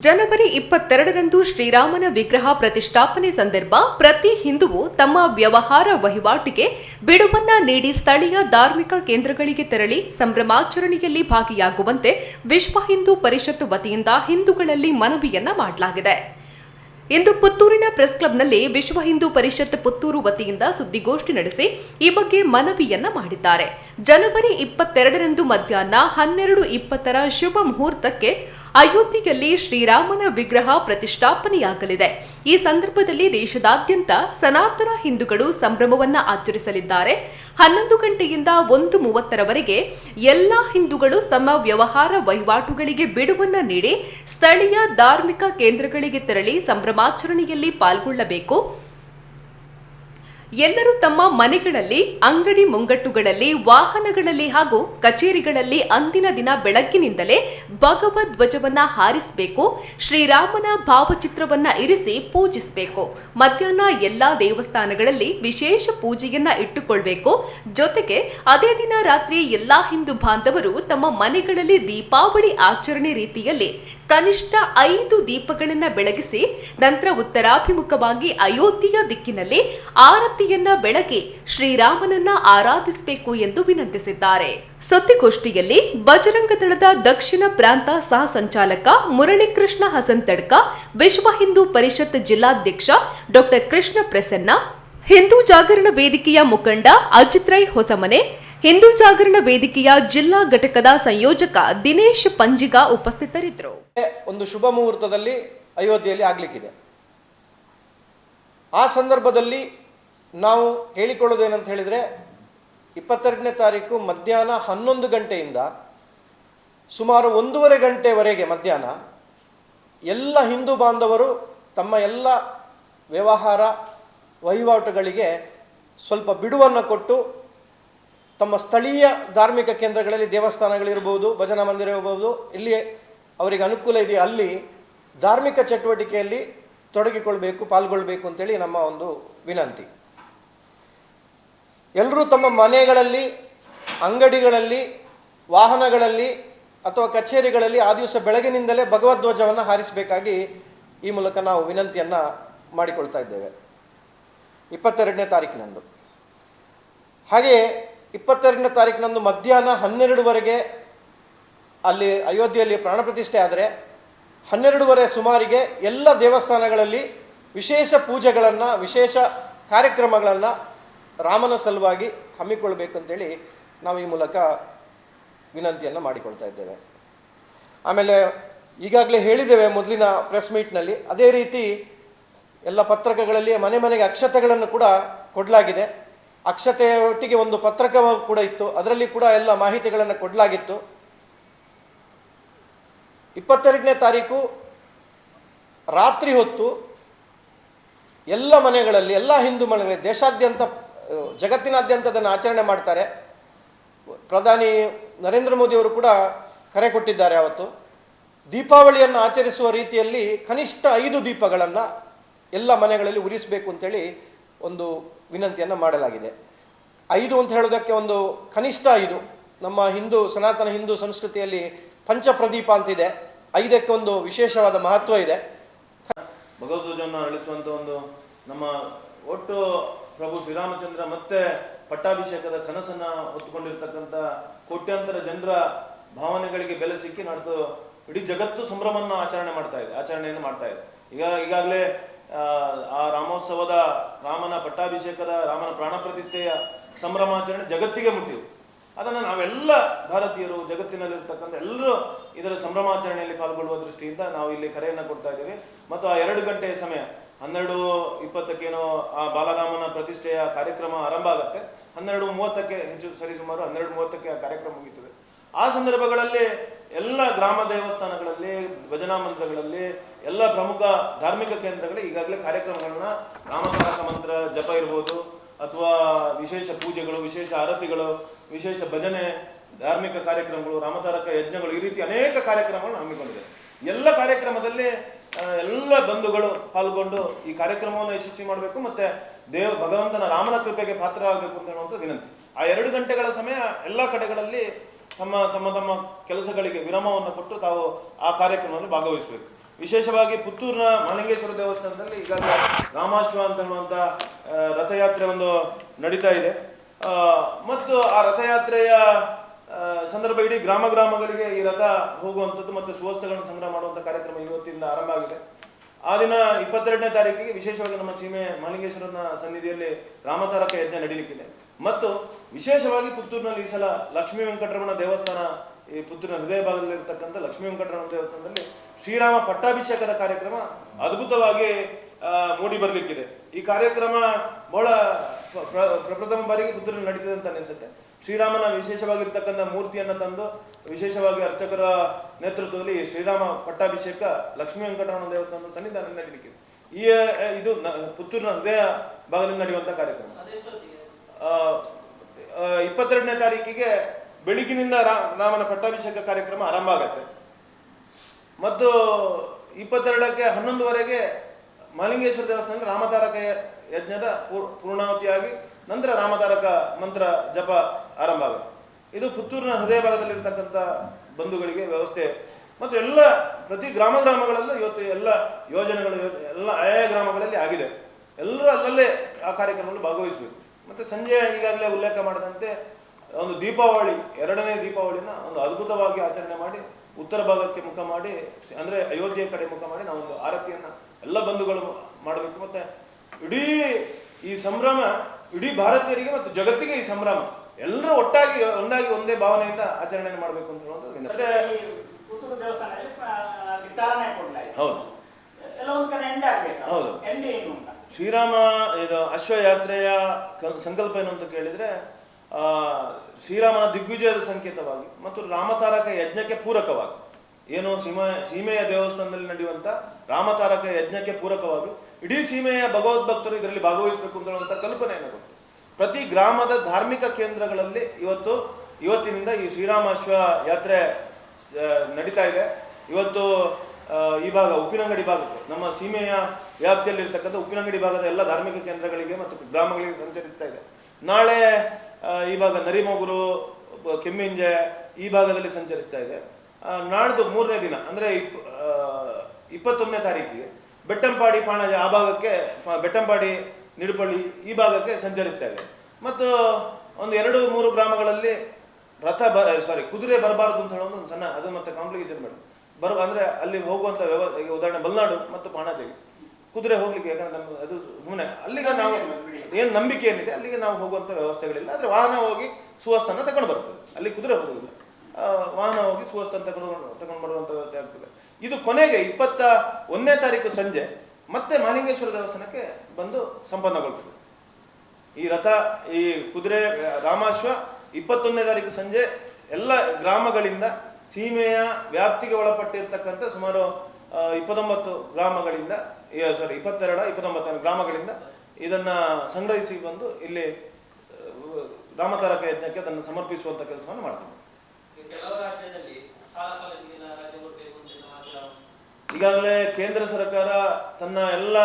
ಜನವರಿ ಇಪ್ಪತ್ತೆರಡರಂದು ಶ್ರೀರಾಮನ ವಿಗ್ರಹ ಪ್ರತಿಷ್ಠಾಪನೆ ಸಂದರ್ಭ ಪ್ರತಿ ಹಿಂದುವು ತಮ್ಮ ವ್ಯವಹಾರ ವಹಿವಾಟಿಗೆ ಬಿಡುವನ್ನ ನೀಡಿ ಸ್ಥಳೀಯ ಧಾರ್ಮಿಕ ಕೇಂದ್ರಗಳಿಗೆ ತೆರಳಿ ಸಂಭ್ರಮಾಚರಣೆಯಲ್ಲಿ ಭಾಗಿಯಾಗುವಂತೆ ವಿಶ್ವ ಹಿಂದೂ ಪರಿಷತ್ ವತಿಯಿಂದ ಹಿಂದೂಗಳಲ್ಲಿ ಮನವಿಯನ್ನ ಮಾಡಲಾಗಿದೆ. ಇಂದು ಪುತ್ತೂರಿನ ಪ್ರೆಸ್ ಕ್ಲಬ್ನಲ್ಲಿ ವಿಶ್ವ ಹಿಂದೂ ಪರಿಷತ್ ಪುತ್ತೂರು ವತಿಯಿಂದ ಸುದ್ದಿಗೋಷ್ಠಿ ನಡೆಸಿ ಈ ಬಗ್ಗೆ ಮನವಿಯನ್ನ ಮಾಡಿದ್ದಾರೆ. ಜನವರಿ ಇಪ್ಪತ್ತೆರಡರಂದು ಮಧ್ಯಾಹ್ನ ಹನ್ನೆರಡು ಇಪ್ಪತ್ತರ ಶುಭ ಮುಹೂರ್ತಕ್ಕೆ ಅಯೋಧ್ಯೆಯಲ್ಲಿ ಶ್ರೀರಾಮನ ವಿಗ್ರಹ ಪ್ರತಿಷ್ಠಾಪನೆಯಾಗಲಿದೆ. ಈ ಸಂದರ್ಭದಲ್ಲಿ ದೇಶದಾದ್ಯಂತ ಸನಾತನ ಹಿಂದೂಗಳು ಸಂಭ್ರಮವನ್ನ ಆಚರಿಸಲಿದ್ದಾರೆ. ಹನ್ನೊಂದು ಗಂಟೆಯಿಂದ ಒಂದು ಮೂವತ್ತರವರೆಗೆ ಎಲ್ಲಾ ಹಿಂದೂಗಳು ತಮ್ಮ ವ್ಯವಹಾರ ವಹಿವಾಟುಗಳಿಗೆ ಬಿಡುವನ್ನ ನೀಡಿ ಸ್ಥಳೀಯ ಧಾರ್ಮಿಕ ಕೇಂದ್ರಗಳಿಗೆ ತೆರಳಿ ಸಂಭ್ರಮಾಚರಣೆಯಲ್ಲಿ ಪಾಲ್ಗೊಳ್ಳಬೇಕು. ಎಲ್ಲರೂ ತಮ್ಮ ಮನೆಗಳಲ್ಲಿ, ಅಂಗಡಿ ಮುಂಗಟ್ಟುಗಳಲ್ಲಿ, ವಾಹನಗಳಲ್ಲಿ ಹಾಗೂ ಕಚೇರಿಗಳಲ್ಲಿ ಅಂದಿನ ದಿನ ಬೆಳಗ್ಗಿನಿಂದಲೇ ಭಗವದ್ ಧ್ವಜವನ್ನ ಹಾರಿಸಬೇಕು, ಶ್ರೀರಾಮನ ಭಾವಚಿತ್ರವನ್ನ ಇರಿಸಿ ಪೂಜಿಸಬೇಕು. ಮಧ್ಯಾಹ್ನ ಎಲ್ಲಾ ದೇವಸ್ಥಾನಗಳಲ್ಲಿ ವಿಶೇಷ ಪೂಜೆಯನ್ನ ಇಟ್ಟುಕೊಳ್ಬೇಕು. ಜೊತೆಗೆ ಅದೇ ದಿನ ರಾತ್ರಿ ಎಲ್ಲಾ ಹಿಂದೂ ಬಾಂಧವರು ತಮ್ಮ ಮನೆಗಳಲ್ಲಿ ದೀಪಾವಳಿ ಆಚರಣೆ ರೀತಿಯಲ್ಲಿ ಕನಿಷ್ಠ ಐದು ದೀಪಗಳನ್ನ ಬೆಳಗಿಸಿ ನಂತರ ಉತ್ತರಾಭಿಮುಖವಾಗಿ ಅಯೋಧ್ಯೆಯ ದಿಕ್ಕಿನಲ್ಲಿ ಆರತಿಯನ್ನ ಬೆಳಗಿ ಶ್ರೀರಾಮನನ್ನ ಆರಾಧಿಸಬೇಕು ಎಂದು ವಿನಂತಿಸಿದ್ದಾರೆ. ಸುದ್ದಿಗೋಷ್ಠಿಯಲ್ಲಿ ಬಜರಂಗ ದಳದ ದಕ್ಷಿಣ ಪ್ರಾಂತ ಸಹ ಸಂಚಾಲಕ ಮುರಳೀಕೃಷ್ಣ ಹಸನ್ ತಡ್ಕ ವಿಶ್ವ ಹಿಂದೂ ಪರಿಷತ್ ಜಿಲ್ಲಾಧ್ಯಕ್ಷ ಡಾಕ್ಟರ್ ಕೃಷ್ಣ ಪ್ರಸನ್ನ, ಹಿಂದೂ ಜಾಗರಣ ವೇದಿಕೆಯ ಮುಖಂಡ ಅಜಿತ್ ರೈ ಹೊಸಮನೆ ಹಿಂದೂ ಜಾಗರಣ ವೇದಿಕೆಯ ಜಿಲ್ಲಾ ಘಟಕದ ಸಂಯೋಜಕ ದಿನೇಶ್ ಪಂಜಿಗ ಉಪಸ್ಥಿತರಿದ್ದರು. ಒಂದು ಶುಭ ಮುಹೂರ್ತದಲ್ಲಿ ಅಯೋಧ್ಯೆಯಲ್ಲಿ ಆಗ್ಲಿಕ್ಕಿದೆ. ಆ ಸಂದರ್ಭದಲ್ಲಿ ನಾವು ಹೇಳಿಕೊಳ್ಳೋದೇನಂತ ಹೇಳಿದರೆ, ಇಪ್ಪತ್ತೆರಡನೇ ತಾರೀಕು ಮಧ್ಯಾಹ್ನ ಹನ್ನೊಂದು ಗಂಟೆಯಿಂದ ಸುಮಾರು ಒಂದೂವರೆ ಗಂಟೆವರೆಗೆ ಮಧ್ಯಾಹ್ನ ಎಲ್ಲ ಹಿಂದೂ ಬಾಂಧವರು ತಮ್ಮ ಎಲ್ಲ ವ್ಯವಹಾರ ವಹಿವಾಟುಗಳಿಗೆ ಸ್ವಲ್ಪ ಬಿಡುವನ್ನು ಕೊಟ್ಟು ತಮ್ಮ ಸ್ಥಳೀಯ ಧಾರ್ಮಿಕ ಕೇಂದ್ರಗಳಲ್ಲಿ ದೇವಸ್ಥಾನಗಳಿರ್ಬೋದು, ಭಜನಾ ಮಂದಿರ ಇರ್ಬೋದು ಇಲ್ಲಿ ಅವರಿಗೆ ಅನುಕೂಲ ಇದೆಯಾ ಅಲ್ಲಿ ಧಾರ್ಮಿಕ ಚಟುವಟಿಕೆಯಲ್ಲಿ ತೊಡಗಿಕೊಳ್ಬೇಕು, ಪಾಲ್ಗೊಳ್ಬೇಕು ಅಂತೇಳಿ ನಮ್ಮ ಒಂದು ವಿನಂತಿ. ಎಲ್ಲರೂ ತಮ್ಮ ಮನೆಗಳಲ್ಲಿ, ಅಂಗಡಿಗಳಲ್ಲಿ, ವಾಹನಗಳಲ್ಲಿ ಅಥವಾ ಕಚೇರಿಗಳಲ್ಲಿ ಆ ದಿವಸ ಬೆಳಗಿನಿಂದಲೇ ಭಗವದ್ವಜವನ್ನು ಹಾರಿಸಬೇಕಾಗಿ ಈ ಮೂಲಕ ನಾವು ವಿನಂತಿಯನ್ನು ಮಾಡಿಕೊಳ್ತಾ ಇದ್ದೇವೆ. ಇಪ್ಪತ್ತೆರಡನೇ ತಾರೀಕಿನಂದು ಹಾಗೆಯೇ ಇಪ್ಪತ್ತೆರಡನೇ ತಾರೀಕಿನಂದು ಮಧ್ಯಾಹ್ನ ಹನ್ನೆರಡುವರೆಗೆ ಅಲ್ಲಿ ಅಯೋಧ್ಯೆಯಲ್ಲಿ ಪ್ರಾಣ ಪ್ರತಿಷ್ಠೆ ಆದರೆ ಹನ್ನೆರಡುವರೆ ಸುಮಾರಿಗೆ ಎಲ್ಲ ದೇವಸ್ಥಾನಗಳಲ್ಲಿ ವಿಶೇಷ ಪೂಜೆಗಳನ್ನು, ವಿಶೇಷ ಕಾರ್ಯಕ್ರಮಗಳನ್ನು ರಾಮನ ಸಲುವಾಗಿ ಹಮ್ಮಿಕೊಳ್ಬೇಕಂತೇಳಿ ನಾವು ಈ ಮೂಲಕ ವಿನಂತಿಯನ್ನು ಮಾಡಿಕೊಳ್ತಾ ಇದ್ದೇವೆ. ಆಮೇಲೆ ಈಗಾಗಲೇ ಹೇಳಿದ್ದೇವೆ ಮೊದಲಿನ ಪ್ರೆಸ್ ಮೀಟ್ನಲ್ಲಿ, ಅದೇ ರೀತಿ ಎಲ್ಲ ಪತ್ರಕಗಳಲ್ಲಿ ಮನೆ ಮನೆಗೆ ಅಕ್ಷತೆಗಳನ್ನು ಕೂಡ ಕೊಡಲಾಗಿದೆ. ಅಕ್ಷತೆಯೊಟ್ಟಿಗೆ ಒಂದು ಪತ್ರಕ ಕೂಡ ಇತ್ತು. ಅದರಲ್ಲಿ ಕೂಡ ಎಲ್ಲ ಮಾಹಿತಿಗಳನ್ನು ಕೊಡಲಾಗಿತ್ತು. ಇಪ್ಪತ್ತೆರಡನೇ ತಾರೀಕು ರಾತ್ರಿ ಹೊತ್ತು ಎಲ್ಲ ಮನೆಗಳಲ್ಲಿ, ಎಲ್ಲ ಹಿಂದೂ ಮನೆಗಳಲ್ಲಿ, ದೇಶಾದ್ಯಂತ ಜಗತ್ತಿನಾದ್ಯಂತ ಅದನ್ನು ಆಚರಣೆ ಮಾಡ್ತಾರೆ. ಪ್ರಧಾನಿ ನರೇಂದ್ರ ಮೋದಿಯವರು ಕೂಡ ಕರೆ ಕೊಟ್ಟಿದ್ದಾರೆ ಅವತ್ತು ದೀಪಾವಳಿಯನ್ನು ಆಚರಿಸುವ ರೀತಿಯಲ್ಲಿ ಕನಿಷ್ಠ ಐದು ದೀಪಗಳನ್ನು ಎಲ್ಲ ಮನೆಗಳಲ್ಲಿ ಉರಿಸಬೇಕು ಅಂತೇಳಿ ಒಂದು ವಿನಂತಿಯನ್ನು ಮಾಡಲಾಗಿದೆ. ಐದು ಅಂತ ಹೇಳೋದಕ್ಕೆ ಒಂದು ಕನಿಷ್ಠ ಐದು. ನಮ್ಮ ಹಿಂದೂ ಸನಾತನ ಹಿಂದೂ ಸಂಸ್ಕೃತಿಯಲ್ಲಿ ಪಂಚಪ್ರದೀಪ ಅಂತಿದೆ ಐದಕ್ಕೆ ಒಂದು ವಿಶೇಷವಾದ ಮಹತ್ವ ಇದೆ. ಭಗವದ್ವಜವನ್ನು ಅಳಿಸುವಂತ ಒಂದು ನಮ್ಮ ಒಟ್ಟು ಪ್ರಭು ಶ್ರೀರಾಮಚಂದ್ರ ಮತ್ತೆ ಪಟ್ಟಾಭಿಷೇಕದ ಕನಸನ್ನ ಹೊತ್ತುಕೊಂಡಿರ್ತಕ್ಕಂಥ ಕೋಟ್ಯಾಂತರ ಜನರ ಭಾವನೆಗಳಿಗೆ ಬೆಲೆ ಸಿಕ್ಕಿ ನಡೆದು ಇಡೀ ಜಗತ್ತು ಸಂಭ್ರಮವನ್ನು ಆಚರಣೆ ಮಾಡ್ತಾ ಇದೆ, ಆಚರಣೆಯನ್ನು ಮಾಡ್ತಾ ಇದೆ. ಈಗ ಈಗಾಗಲೇ ಆ, ರಾಮೋತ್ಸವದ ರಾಮನ ಪಟ್ಟಾಭಿಷೇಕದ ರಾಮನ ಪ್ರಾಣ ಪ್ರತಿಷ್ಠೆಯ ಸಂಭ್ರಮಾಚರಣೆ ಜಗತ್ತಿಗೆ ಮುಟ್ಟಿವು ಅದನ್ನು ನಾವೆಲ್ಲ ಭಾರತೀಯರು ಜಗತ್ತಿನಲ್ಲಿರ್ತಕ್ಕಂಥ ಎಲ್ಲರೂ ಇದರ ಸಂಭ್ರಮಾಚರಣೆಯಲ್ಲಿ ಪಾಲ್ಗೊಳ್ಳುವ ದೃಷ್ಟಿಯಿಂದ ನಾವು ಇಲ್ಲಿ ಕರೆಯನ್ನು ಕೊಡ್ತಾ ಇದ್ದೇವೆ. ಮತ್ತು ಆ ಎರಡು ಗಂಟೆಯ ಸಮಯ ಹನ್ನೆರಡು ಇಪ್ಪತ್ತಕ್ಕೇನೋ ಆ ಬಾಲರಾಮನ ಪ್ರತಿಷ್ಠೆಯ ಕಾರ್ಯಕ್ರಮ ಆರಂಭ ಆಗುತ್ತೆ. ಹನ್ನೆರಡು ಮೂವತ್ತಕ್ಕೆ ಹೆಚ್ಚು ಸರಿಸುಮಾರು ಹನ್ನೆರಡು ಮೂವತ್ತಕ್ಕೆ ಆ ಕಾರ್ಯಕ್ರಮ ಮುಗೀತದೆ. ಆ ಸಂದರ್ಭಗಳಲ್ಲಿ ಎಲ್ಲ ಗ್ರಾಮ ದೇವಸ್ಥಾನಗಳಲ್ಲಿ, ಭಜನಾ ಮಂತ್ರಗಳಲ್ಲಿ, ಎಲ್ಲ ಪ್ರಮುಖ ಧಾರ್ಮಿಕ ಕೇಂದ್ರಗಳು ಈಗಾಗಲೇ ಕಾರ್ಯಕ್ರಮಗಳನ್ನ ನಾಮಕಾರಕ ಮಂತ್ರ, ಜಪ ಇರ್ಬೋದು, ಅಥವಾ ವಿಶೇಷ ಪೂಜೆಗಳು, ವಿಶೇಷ ಆರತಿಗಳು, ವಿಶೇಷ ಭಜನೆ, ಧಾರ್ಮಿಕ ಕಾರ್ಯಕ್ರಮಗಳು, ರಾಮತಾರಕ ಯಜ್ಞಗಳು ಈ ರೀತಿ ಅನೇಕ ಕಾರ್ಯಕ್ರಮಗಳನ್ನು ಹಮ್ಮಿಕೊಂಡಿದೆ. ಎಲ್ಲ ಕಾರ್ಯಕ್ರಮದಲ್ಲಿ ಎಲ್ಲ ಬಂಧುಗಳು ಪಾಲ್ಗೊಂಡು ಈ ಕಾರ್ಯಕ್ರಮವನ್ನು ಯಶಸ್ವಿ ಮಾಡಬೇಕು ಮತ್ತೆ ದೇವ, ಭಗವಂತನ ರಾಮನ ಕೃಪೆಗೆ ಪಾತ್ರ ಆಗಬೇಕು ಅಂತ ವಿನಂತಿ. ಆ ಎರಡು ಗಂಟೆಗಳ ಸಮಯ ಎಲ್ಲ ಕಡೆಗಳಲ್ಲಿ ತಮ್ಮ ತಮ್ಮ ತಮ್ಮ ಕೆಲಸಗಳಿಗೆ ವಿರಾಮವನ್ನು ಕೊಟ್ಟು ತಾವು ಆ ಕಾರ್ಯಕ್ರಮದಲ್ಲಿ ಭಾಗವಹಿಸಬೇಕು. ವಿಶೇಷವಾಗಿ ಪುತ್ತೂರಿನ ಮಾಲಿಂಗೇಶ್ವರ ದೇವಸ್ಥಾನದಲ್ಲಿ ಈಗಾಗಲೇ ರಾಮಾಶ್ವ ಅಂತ ಹೇಳುವಂತಹ ರಥಯಾತ್ರೆ ಒಂದು ನಡೀತಾ ಇದೆ. ಮತ್ತು ಆ ರಥಯಾತ್ರೆಯ ಸಂದರ್ಭ ಇಡೀ ಗ್ರಾಮ ಗ್ರಾಮಗಳಿಗೆ ಈ ರಥ ಹೋಗುವಂಥದ್ದು ಮತ್ತು ಸುವಸ್ತುಗಳನ್ನು ಸಂಗ್ರಹ ಮಾಡುವಂಥ ಕಾರ್ಯಕ್ರಮ ಇವತ್ತಿಂದ ಆರಂಭ ಆಗಿದೆ. ಆ ದಿನ ಇಪ್ಪತ್ತೆರಡನೇ ತಾರೀಕಿಗೆ ವಿಶೇಷವಾಗಿ ನಮ್ಮ ಸೀಮೆ ಮಾಲಿಂಗೇಶ್ವರನ ಸನ್ನಿಧಿಯಲ್ಲಿ ರಾಮತಾರಕ ಯಜ್ಞ ನಡೀಲಿಕ್ಕಿದೆ. ಮತ್ತು ವಿಶೇಷವಾಗಿ ಪುತ್ತೂರಿನಲ್ಲಿ ಈ ಸಲ ಲಕ್ಷ್ಮೀ ವೆಂಕಟರಮಣ ದೇವಸ್ಥಾನ, ಈ ಪುತ್ತೂರಿನ ಹೃದಯ ಭಾಗದಲ್ಲಿರ್ತಕ್ಕಂಥ ಲಕ್ಷ್ಮೀ ವೆಂಕಟರಮಣ ದೇವಸ್ಥಾನದಲ್ಲಿ ಶ್ರೀರಾಮ ಪಟ್ಟಾಭಿಷೇಕದ ಕಾರ್ಯಕ್ರಮ ಅದ್ಭುತವಾಗಿ ಮೂಡಿ ಬರಲಿಕ್ಕಿದೆ. ಈ ಕಾರ್ಯಕ್ರಮ ಬಹಳ ಪ್ರ- ಪ್ರ- ಪ್ರಪ್ರಥಮ ಬಾರಿಗೆ ಪುತ್ತೂರಿನಲ್ಲಿ ನಡೀತದೆ ಅಂತ ಅನಿಸುತ್ತೆ. ಶ್ರೀರಾಮನ ವಿಶೇಷವಾಗಿರ್ತಕ್ಕಂಥ ಮೂರ್ತಿಯನ್ನ ತಂದು, ವಿಶೇಷವಾಗಿ ಅರ್ಚಕರ ನೇತೃತ್ವದಲ್ಲಿ ಶ್ರೀರಾಮ ಪಟ್ಟಾಭಿಷೇಕ ಲಕ್ಷ್ಮೀ ವೆಂಕಟರಮಣ ದೇವಸ್ಥಾನದ ಸನ್ನಿಧಾನ ನಡೀಲಿಕ್ಕಿದೆ. ಈ ಇದು ಪುತ್ತೂರಿನ ಹೃದಯ ಭಾಗದಲ್ಲಿ ನಡೆಯುವಂತಹ ಕಾರ್ಯಕ್ರಮ. ಇಪ್ಪತ್ತೆರಡನೇ ತಾರೀಕಿಗೆ ಬೆಳಗಿನಿಂದ ರಾ- ರಾಮನ ಪಟ್ಟಾಭಿಷೇಕ ಕಾರ್ಯಕ್ರಮ ಆರಂಭ ಆಗತ್ತೆ. ಮತ್ತು ಇಪ್ಪತ್ತೆರಡಕ್ಕೆ ಹನ್ನೊಂದುವರೆಗೆ ಮಾಲಿಂಗೇಶ್ವರ ದೇವಸ್ಥಾನದಲ್ಲಿ ರಾಮತಾರಕ ಯಜ್ಞದ ಪೂರ್ಣಾವತಿಯಾಗಿ ನಂತರ ರಾಮತಾರಕ ಮಂತ್ರ ಜಪ ಆರಂಭ ಆಗುತ್ತೆ. ಇದು ಪುತ್ತೂರಿನ ಹೃದಯ ಭಾಗದಲ್ಲಿರ್ತಕ್ಕಂಥ ಬಂಧುಗಳಿಗೆ ವ್ಯವಸ್ಥೆ. ಮತ್ತು ಎಲ್ಲ ಪ್ರತಿ ಗ್ರಾಮ ಗ್ರಾಮಗಳಲ್ಲೂ ಇವತ್ತು ಎಲ್ಲ ಯೋಜನೆಗಳು ಯೋಜ- ಎಲ್ಲ ಆಯಾ ಗ್ರಾಮಗಳಲ್ಲಿ ಆಗಿದೆ. ಎಲ್ಲರೂ ಅಲ್ಲಲ್ಲೇ ಆ ಕಾರ್ಯಕ್ರಮದಲ್ಲಿ ಭಾಗವಹಿಸಬೇಕು. ಮತ್ತೆ ಸಂಜೆ ಈಗಾಗಲೇ ಉಲ್ಲೇಖ ಮಾಡಿದಂತೆ ಒಂದು ದೀಪಾವಳಿ ಎರಡನೇ ದೀಪಾವಳಿನ ಒಂದು ಅದ್ಭುತವಾಗಿ ಆಚರಣೆ ಮಾಡಿ ಉತ್ತರ ಭಾಗಕ್ಕೆ ಮುಖ ಮಾಡಿ ಅಂದ್ರೆ ಅಯೋಧ್ಯೆ ಕಡೆ ಮುಖ ಮಾಡಿ ನಾವೊಂದು ಆರತಿಯನ್ನ ಎಲ್ಲ ಬಂಧುಗಳು ಮಾಡಬೇಕು. ಮತ್ತೆ ಇಡೀ ಈ ಸಂಭ್ರಮ ಇಡೀ ಭಾರತೀಯರಿಗೆ ಮತ್ತು ಜಗತ್ತಿಗೆ ಈ ಸಂಭ್ರಮ ಎಲ್ಲರೂ ಒಟ್ಟಾಗಿ ಒಂದಾಗಿ ಒಂದೇ ಭಾವನೆಯಿಂದ ಆಚರಣೆ ಮಾಡಬೇಕು ಅಂತ ಹೇಳೋದು ಹೌದು. ಒಂದ್ ಹೌದು. ಶ್ರೀರಾಮ, ಇದು ಅಶ್ವಯಾತ್ರೆಯ ಸಂಕಲ್ಪ ಏನು ಅಂತ ಕೇಳಿದ್ರೆ, ಆ, ಶ್ರೀರಾಮನ ದಿಗ್ವಿಜಯದ ಸಂಕೇತವಾಗಿ ಮತ್ತು ರಾಮತಾರಕ ಯಜ್ಞಕ್ಕೆ ಪೂರಕವಾಗಿ. ಏನು ಸೀಮಾ, ಸೀಮೆಯ ದೇವಸ್ಥಾನದಲ್ಲಿ ನಡೆಯುವಂತ ರಾಮತಾರಕ ಯಜ್ಞಕ್ಕೆ ಪೂರಕವಾಗಿ. ಇಡೀ ಸೀಮೆಯ ಭಗವದ್ಭಕ್ತರು ಇದರಲ್ಲಿ ಭಾಗವಹಿಸಬೇಕು ಅಂತ ಕಲ್ಪನೆಯನ್ನು ಕೊಟ್ಟು ಪ್ರತಿ ಗ್ರಾಮದ ಧಾರ್ಮಿಕ ಕೇಂದ್ರಗಳಲ್ಲಿ ಇವತ್ತು, ಇವತ್ತಿನಿಂದ ಈ ಶ್ರೀರಾಮ ಅಶ್ವ ಯಾತ್ರೆ ನಡೀತಾ ಇದೆ. ಇವತ್ತು ಈ ಭಾಗ ಉಪ್ಪಿನಂಗಡಿ ಭಾಗಕ್ಕೆ, ನಮ್ಮ ಸೀಮೆಯ ವ್ಯಾಪ್ತಿಯಲ್ಲಿ ಇರ್ತಕ್ಕಂಥ ಉಪ್ಪಿನಂಗಡಿ ಭಾಗದ ಎಲ್ಲ ಧಾರ್ಮಿಕ ಕೇಂದ್ರಗಳಿಗೆ ಮತ್ತು ಗ್ರಾಮಗಳಿಗೆ ಸಂಚರಿಸ್ತಾ ಇದೆ. ನಾಳೆ ಈ ಭಾಗ ನರಿಮೊಗರು ಕೆಮ್ಮಿಂಜೆ ಈ ಭಾಗದಲ್ಲಿ ಸಂಚರಿಸ್ತಾ ಇದೆ. ನಾಡ್ದು ಮೂರನೇ ದಿನ, ಅಂದ್ರೆ ಇಪ್ ಇಪ್ಪತ್ತೊಂದನೇ ತಾರೀಕಿಗೆ ಬೆಟ್ಟಂಪಾಡಿ, ಪಾಣಜ ಆ ಭಾಗಕ್ಕೆ ಬೆಟ್ಟಂಪಾಡಿ, ನಿಡುಪಳ್ಳಿ ಈ ಭಾಗಕ್ಕೆ ಸಂಚರಿಸ್ತಾ ಇದೆ. ಮತ್ತು ಒಂದು ಎರಡು ಮೂರು ಗ್ರಾಮಗಳಲ್ಲಿ ರಥ ಬ ಸಾರಿ ಕುದುರೆ ಬರಬಾರದು ಅಂತ ಹೇಳೋದು ಒಂದು ಸಣ್ಣ, ಅದು ಮತ್ತೆ ಕಾಂಪ್ಲಿಕೇಶನ್ ಬೇಡ ಬರ ಅಂದ್ರೆ ಅಲ್ಲಿ ಹೋಗುವಂತ ವ್ಯವಸ್ಥೆ ಉದಾಹರಣೆ ಬಲ್ನಾಡು ಮತ್ತು ಪಾಣಾದೇವಿ ಕುದುರೆ ಹೋಗ್ಲಿಕ್ಕೆ, ಯಾಕಂದ್ರೆ ನಮ್ಮ ಅದು ಸುಮ್ಮನೆ ಅಲ್ಲಿಗೆ ನಾವು ಏನ್ ನಂಬಿಕೆ ಏನಿದೆ ಅಲ್ಲಿಗೆ ನಾವು ಹೋಗುವಂತ ವ್ಯವಸ್ಥೆಗಳಿಲ್ಲ. ಆದ್ರೆ ವಾಹನ ಹೋಗಿ ಸುವಸ್ತನ್ನ ತಗೊಂಡು ಬರ್ತದೆ. ಅಲ್ಲಿ ಕುದುರೆ ಹೋಗುದಿಲ್ಲ ವಾಹನ ಹೋಗಿ ಸುವಸ್ತನ ತಗೊಂಡು ತಗೊಂಡು ಬರುವಂತ ವ್ಯವಸ್ಥೆ ಆಗ್ತದೆ. ಇದು ಕೊನೆಗೆ ಇಪ್ಪತ್ತ ಒಂದನೇ ತಾರೀಕು ಸಂಜೆ ಮತ್ತೆ ಮಾಲಿಂಗೇಶ್ವರ ದೇವಸ್ಥಾನಕ್ಕೆ ಬಂದು ಸಂಪನ್ನಗೊಳ್ತದೆ. ಈ ರಥ, ಈ ಕುದುರೆ, ರಾಮಾಶ್ವ ಇಪ್ಪತ್ತೊಂದನೇ ತಾರೀಕು ಸಂಜೆ ಎಲ್ಲ ಗ್ರಾಮಗಳಿಂದ ಸೀಮೆಯ ವ್ಯಾಪ್ತಿಗೆ ಒಳಪಟ್ಟಿರ್ತಕ್ಕಂಥ ಸುಮಾರು ಇಪ್ಪತ್ತೊಂಬತ್ತು ಗ್ರಾಮಗಳಿಂದ ಸಾರಿ ಇಪ್ಪತ್ತೆರಡ ಇಪ್ಪತ್ತೊಂಬತ್ತು ಗ್ರಾಮಗಳಿಂದ ಇದನ್ನ ಸಂಗ್ರಹಿಸಿ ಬಂದು ಇಲ್ಲಿ ರಾಮತಾರಕ ಯಜ್ಞಕ್ಕೆ ಅದನ್ನು ಸಮರ್ಪಿಸುವಂತ ಕೆಲಸವನ್ನು ಮಾಡ್ತೀವಿ. ಈಗಾಗಲೇ ಕೇಂದ್ರ ಸರ್ಕಾರ ತನ್ನ ಎಲ್ಲ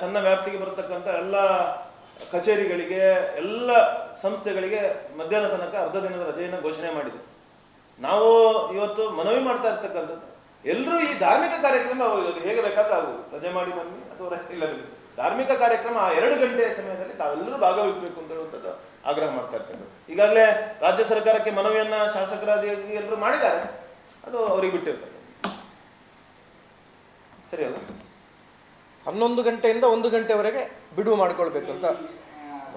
ತನ್ನ ವ್ಯಾಪ್ತಿಗೆ ಬರತಕ್ಕಂಥ ಎಲ್ಲ ಕಚೇರಿಗಳಿಗೆ ಎಲ್ಲ ಸಂಸ್ಥೆಗಳಿಗೆ ಮಧ್ಯಾಹ್ನ ತನಕ ಅರ್ಧ ದಿನದ ರಜೆಯನ್ನು ಘೋಷಣೆ ಮಾಡಿದೆ. ನಾವು ಇವತ್ತು ಮನವಿ ಮಾಡ್ತಾ ಇರ್ತಕ್ಕಂಥದ್ದು. ಎಲ್ಲರೂ ಈ ಧಾರ್ಮಿಕ ಕಾರ್ಯಕ್ರಮ ಹೇಗೆ ಬೇಕಾದ್ರೆ ಆಗುವುದು ರಜೆ ಮಾಡಿ ಬನ್ನಿ ಅಥವಾ ಇಲ್ಲ ಧಾರ್ಮಿಕ ಕಾರ್ಯಕ್ರಮ ಆ ಎರಡು ಗಂಟೆಯ ಸಮಯದಲ್ಲಿ ತಾವೆಲ್ಲರೂ ಭಾಗವಹಿಸಬೇಕು ಅಂತ ಹೇಳುವಂಥದ್ದು ಆಗ್ರಹ ಮಾಡ್ತಾ ಇರ್ತೇವೆ ಈಗಾಗಲೇ ರಾಜ್ಯ ಸರ್ಕಾರಕ್ಕೆ ಮನವಿಯನ್ನ ಶಾಸಕರಾದಿ ಎಲ್ಲರೂ ಮಾಡಿದ್ದಾರೆ. ಅದು ಅವರಿಗೆ ಬಿಟ್ಟಿರ್ತಾರೆ ಸರಿ ಅಲ್ಲ ಹನ್ನೊಂದು ಗಂಟೆಯಿಂದ ಒಂದು ಗಂಟೆವರೆಗೆ ಬಿಡುವು ಅಂತ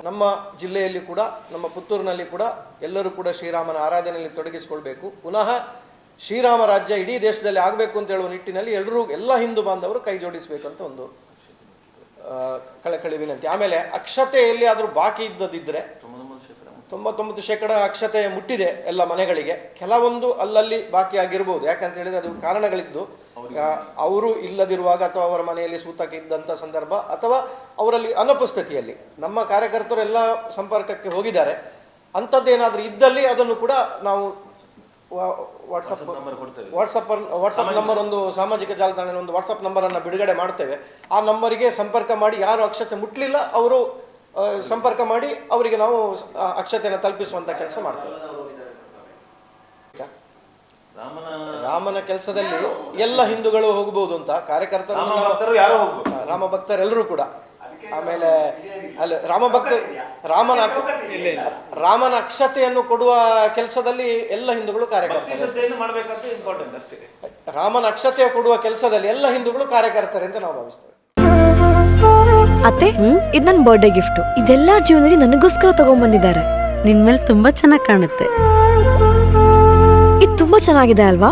ನಮ್ಮ ಜಿಲ್ಲೆಯಲ್ಲಿ ಕೂಡ, ನಮ್ಮ ಪುತ್ತೂರಿನಲ್ಲಿ ಕೂಡ ಎಲ್ಲರೂ ಕೂಡ ಶ್ರೀರಾಮನ ಆರಾಧನೆಯಲ್ಲಿ ತೊಡಗಿಸಿಕೊಳ್ಬೇಕು. ಪುನಃ ಶ್ರೀರಾಮ ರಾಜ್ಯ ಇಡೀ ದೇಶದಲ್ಲಿ ಆಗಬೇಕು ಅಂತ ಹೇಳುವ ನಿಟ್ಟಿನಲ್ಲಿ ಎಲ್ಲರೂ ಎಲ್ಲ ಹಿಂದೂ ಬಾಂಧವರು ಕೈ ಜೋಡಿಸಬೇಕು ಒಂದು ಕಳಕಳಿ ವಿನಂತಿ. ಆಮೇಲೆ ಅಕ್ಷತೆ ಎಲ್ಲಿಯಾದರೂ ಬಾಕಿ ಇದ್ದದಿದ್ದರೆ ತೊಂಬತ್ತೊಂಬತ್ತು ಶೇಕಡ ಅಕ್ಷತೆ ಮುಟ್ಟಿದೆ ಎಲ್ಲ ಮನೆಗಳಿಗೆ. ಕೆಲವೊಂದು ಅಲ್ಲಲ್ಲಿ ಬಾಕಿ ಆಗಿರ್ಬೋದು. ಯಾಕಂತ ಹೇಳಿದ್ರೆ ಅದು ಕಾರಣಗಳಿದ್ದು ಅವರು ಇಲ್ಲದಿರುವಾಗ ಅಥವಾ ಅವರ ಮನೆಯಲ್ಲಿ ಸೂತಕ ಇದ್ದಂಥ ಸಂದರ್ಭ ಅಥವಾ ಅವರಲ್ಲಿ ಅನುಪಸ್ಥಿತಿಯಲ್ಲಿ ನಮ್ಮ ಕಾರ್ಯಕರ್ತರು ಎಲ್ಲ ಸಂಪರ್ಕಕ್ಕೆ ಹೋಗಿದ್ದಾರೆ ಅಂಥದ್ದೇನಾದರೂ ಇದ್ದಲ್ಲಿ ಅದನ್ನು ಕೂಡ ನಾವು ವಾಟ್ಸಪ್ ನಂಬರ್ ಕೊಡ್ತೇವೆ. ವಾಟ್ಸಪ್ ವಾಟ್ಸಪ್ ನಂಬರ್ ಒಂದು ಸಾಮಾಜಿಕ ಜಾಲತಾಣದಲ್ಲಿ ಒಂದು ವಾಟ್ಸಪ್ ನಂಬರನ್ನು ಬಿಡುಗಡೆ ಮಾಡ್ತೇವೆ. ಆ ನಂಬರಿಗೆ ಸಂಪರ್ಕ ಮಾಡಿ ಯಾರು ಅಕ್ಷತೆ ಮುಟ್ಲಿಲ್ಲ ಅವರು ಸಂಪರ್ಕ ಮಾಡಿ ಅವರಿಗೆ ನಾವು ಅಕ್ಷತೆಯನ್ನು ತಲುಪಿಸುವಂತ ಕೆಲಸ ಮಾಡ್ತೇವೆ. ರಾಮನ ರಾಮನ ಕೆಲಸದಲ್ಲಿ ಎಲ್ಲ ಹಿಂದೂಗಳು ಹೋಗಬಹುದು ಅಂತ ಕಾರ್ಯಕರ್ತರು ರಾಮ ನಾವು- ಭಕ್ತರು ಯಾರೋ ಹೋಗ್ಬೋದು. ರಾಮ ಭಕ್ತರೆಲ್ಲರೂ ಕೂಡ. ಆಮೇಲೆ ಅಲ್ಲಿ ರಾಮ ಭಕ್ತ ರಾಮನ ರಾಮನ ಅಕ್ಷತೆಯನ್ನು ಕೊಡುವ ಕೆಲಸದಲ್ಲಿ ಎಲ್ಲ ಹಿಂದೂಗಳು ಭಕ್ತಿ ಕಾರ್ಯಕರ್ತರು ಶ್ರದ್ಧೆಯಿಂದ ಮಾಡ್ಬೇಕಂತ ಇಂಪಾರ್ಟೆಂಟ್ ಅಷ್ಟೇ. ರಾಮನ ಅಕ್ಷತೆ ಕೊಡುವ ಕೆಲಸದಲ್ಲಿ ಎಲ್ಲ ಹಿಂದೂಗಳು ಕಾರ್ಯಕರ್ತರೆ ಅಂತ ನಾವು ಭಾವಿಸ್ತೇವೆ. ಅತ್ತೆ ಇದು ನನ್ನ ಬರ್ಡೇ ಗಿಫ್ಟ್ ಇದೆಲ್ಲ ಜೀವನದಲ್ಲಿ ನನಗೋಸ್ಕರ ತಗೊಂಡ್ಬಂದಿದ್ದಾರೆ ನಿನ್ ಮೇಲೆ ತುಂಬಾ ಚೆನ್ನಾಗಿ ಕಾಣುತ್ತೆ. ಇದು ತುಂಬಾ ಚೆನ್ನಾಗಿದೆ ಅಲ್ವಾ?